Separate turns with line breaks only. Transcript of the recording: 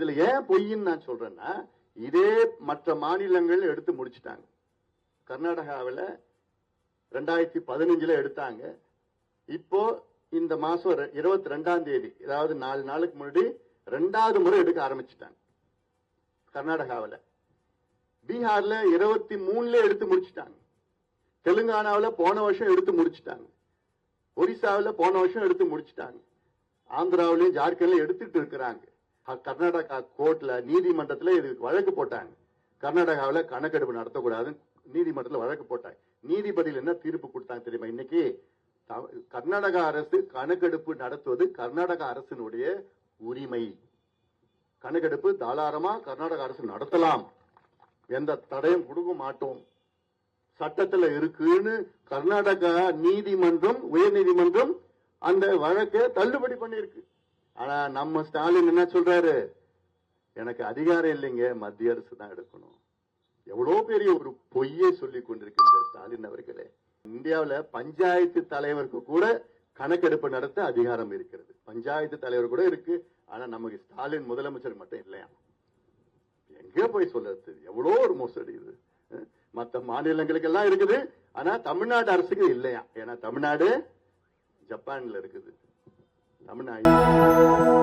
இதுல ஏன் பொய்ன்னு நான் சொல்றேன்னா இதே மற்ற மாநிலங்கள் எடுத்து முடிச்சிட்டாங்க. கர்நாடகாவில் ரெண்டாயிரத்தி பதினஞ்சுல எடுத்தாங்க. இப்போ இந்த மாசம் இருபத்தி ரெண்டாம் தேதி அதாவது நாலு நாளுக்கு முன்னாடி ரெண்டாவது முறை எடுக்க ஆரம்பிச்சிட்டாங்க. கர்நாடகாவில். பீகார்ல இருபத்தி மூணுல எடுத்து முடிச்சிட்டாங்க. தெலுங்கானாவுல போன வருஷம் எடுத்து முடிச்சிட்டாங்க. ஒரிசாவில் போன வருஷம் எடுத்து முடிச்சிட்டாங்க. ஆந்திராவிலையும் ஜார்க்கண்ட்லயும் எடுத்துட்டு இருக்கிறாங்க. கர்நாடகா கோர்ட்ல நீதிமன்றத்தில் இதுக்கு வழக்கு போட்டாங்க. கர்நாடகாவில் கணக்கெடுப்பு நடத்தக்கூடாதுன்னு நீதிமன்றத்தில் வழக்கு போட்டாங்க. நீதிபதியில் என்ன தீர்ப்பு கொடுத்தாங்க தெரியுமா? இன்னைக்கு த- கர்நாடகா அரசு கணக்கெடுப்பு நடத்துவது கர்நாடக அரசினுடைய உரிமை. கணக்கெடுப்பு தாராளமா கர்நாடக அரசு நடத்தலாம். எந்த தடையும் கொடுக்க மாட்டோம். சட்டத்தில் இருக்குன்னு கர்நாடகா நீதிமன்றம் உயர் நீதிமன்றம் அந்த வழக்கை தள்ளுபடி பண்ணிருக்கு ஆனா நம்ம ஸ்டாலின் என்ன சொல்றாரு? எனக்கு அதிகாரம் இல்லைங்க மத்திய அரசு தான் எடுக்கணும். எவ்வளவு பெரிய ஒரு பொய்யை சொல்லி கொண்டிருக்கின்ற ஸ்டாலின் அவர்களே. இந்தியாவில் பஞ்சாயத்து தலைவருக்கு கூட கணக்கெடுப்பு நடத்த அதிகாரம் இருக்கிறது. பஞ்சாயத்து தலைவர் கூட இருக்கு. ஆனா நமக்கு ஸ்டாலின் முதலமைச்சர் மட்டும் இல்லையா? எங்க போய் சொல்றது எவ்வளோ ஒரு மோசடி இது. மற்ற மாநிலங்களுக்கு எல்லாம் இருக்குது. ஆனா தமிழ்நாடு அரசுக்கு இல்லையா? ஏன்னா தமிழ்நாடு ஜப்பான்ல இருக்குது. தமிழ்நாடு